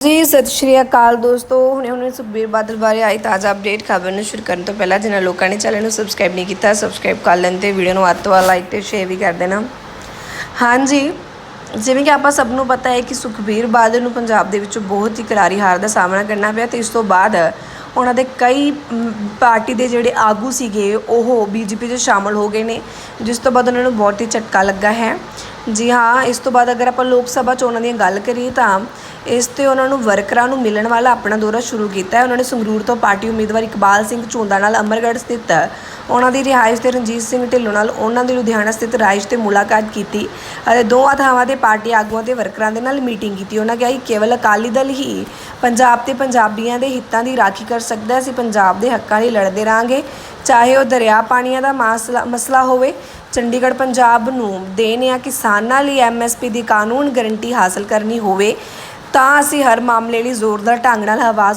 ਜੀ, ਸਤਿ ਸ਼੍ਰੀ ਅਕਾਲ ਦੋਸਤੋ। ਹੁਣੇ ਹੁਣੇ ਸੁਖਬੀਰ ਬਾਦਲ ਬਾਰੇ ਆਈ ਤਾਜ਼ਾ ਅਪਡੇਟ ਖਬਰ ਨੂੰ ਸ਼ੁਰੂ ਕਰਨ ਤੋਂ ਪਹਿਲਾਂ ਜਿਨ੍ਹਾਂ ਲੋਕਾਂ ਨੇ ਚੈਨਲ ਨੂੰ ਸਬਸਕ੍ਰਾਈਬ ਨਹੀਂ ਕੀਤਾ ਸਬਸਕ੍ਰਾਈਬ ਕਰ ਲੈਣ ਤੇ ਵੀਡੀਓ ਨੂੰ ਵੱਧ ਤੋਂ ਵੱਧ ਲਾਈਕ ਤੇ ਸ਼ੇਅਰ ਵੀ ਕਰ ਦੇਣਾ। ਹਾਂਜੀ, ਜਿਵੇਂ ਕਿ ਆਪਾਂ ਸਭ ਨੂੰ ਪਤਾ ਹੈ ਕਿ ਸੁਖਬੀਰ ਬਾਦਲ ਨੂੰ ਪੰਜਾਬ ਦੇ ਵਿੱਚ ਬਹੁਤ ਹੀ ਕਰਾਰੀ ਹਾਰ ਦਾ ਸਾਹਮਣਾ ਕਰਨਾ ਪਿਆ ਤੇ ਇਸ ਤੋਂ ਬਾਅਦ ਉਹਨਾਂ ਦੇ ਕਈ ਪਾਰਟੀ ਦੇ ਜਿਹੜੇ ਆਗੂ ਸੀਗੇ, ਉਹ ਬੀਜੇਪੀ 'ਚ ਸ਼ਾਮਲ ਹੋ ਗਏ ਨੇ, ਜਿਸ ਤੋਂ ਬਾਅਦ ਉਹਨਾਂ ਨੂੰ ਬਹੁਤ ਹੀ ਝਟਕਾ ਲੱਗਾ ਹੈ। ਜੀ ਹਾਂ, ਇਸ ਤੋਂ ਬਾਅਦ ਅਗਰ ਆਪਾਂ ਲੋਕ ਸਭਾ ਚੋਣਾਂ ਦੀ ਗੱਲ ਕਰੀਏ ਤਾਂ ਇਸ ਤੇ ਉਹਨਾਂ ਨੂੰ ਵਰਕਰਾਂ ਨੂੰ ਮਿਲਣ ਵਾਲਾ ਆਪਣਾ ਦੌਰਾ ਸ਼ੁਰੂ ਕੀਤਾ ਹੈ। ਉਹਨਾਂ ਨੇ ਸੰਗਰੂਰ ਤੋਂ ਪਾਰਟੀ ਉਮੀਦਵਾਰ ਇਕਬਾਲ ਸਿੰਘ ਝੁੰਦਾ ਨਾਲ ਅਮਰਗੜ੍ਹ ਸਥਿਤ ਉਹਨਾਂ ਦੀ ਰਿਹਾਇਸ਼ ਤੇ ਰਣਜੀਤ ਸਿੰਘ ਢਿੱਲੋਂ ਨਾਲ ਉਹਨਾਂ ਦੀ ਲੁਧਿਆਣਾ ਸਥਿਤ ਰਾਇਸ਼ ਤੇ ਮੁਲਾਕਾਤ ਕੀਤੀ ਅਤੇ ਦੋਵਾਂ ਥਾਵਾਂ ਦੇ ਪਾਰਟੀ ਆਗੂਆਂ ਤੇ ਵਰਕਰਾਂ ਦੇ ਨਾਲ ਮੀਟਿੰਗ ਕੀਤੀ। ਉਹਨਾਂ ਕਿਹਾ ਕਿ ਕੇਵਲ ਅਕਾਲੀ ਦਲ ਹੀ ਪੰਜਾਬ ਤੇ ਪੰਜਾਬੀਆਂ ਦੇ ਹਿੱਤਾਂ ਦੀ ਰਾਖੀ ਕਰ ਸਕਦਾ ਹੈ। ਅਸੀਂ ਪੰਜਾਬ ਦੇ ਹੱਕਾਂ ਲਈ ਲੜਦੇ ਰਹਾਂਗੇ। ਚਾਹੇ ਉਹ ਦਰਿਆ ਪਾਣੀਆਂ ਦਾ ਮਾਸਲਾ ਮਸਲਾ ਹੋਵੇ, ਚੰਡੀਗੜ੍ਹ, ਪੰਜਾਬ ਨੂੰ ਦੇਣ ਜਾਂ ਕਿਸਾਨਾਂ ਲਈ ਐਮਐਸਪੀ ਦੀ ਕਾਨੂੰਨ ਗਰੰਟੀ ਹਾਸਲ ਕਰਨੀ ਹੋਵੇ, ਤਾਂ ਅਸੀਂ ਹਰ ਮਾਮਲੇ ਲਈ ਜ਼ੋਰਦਾਰ ਢੰਗ ਨਾਲ ਆਵਾਜ਼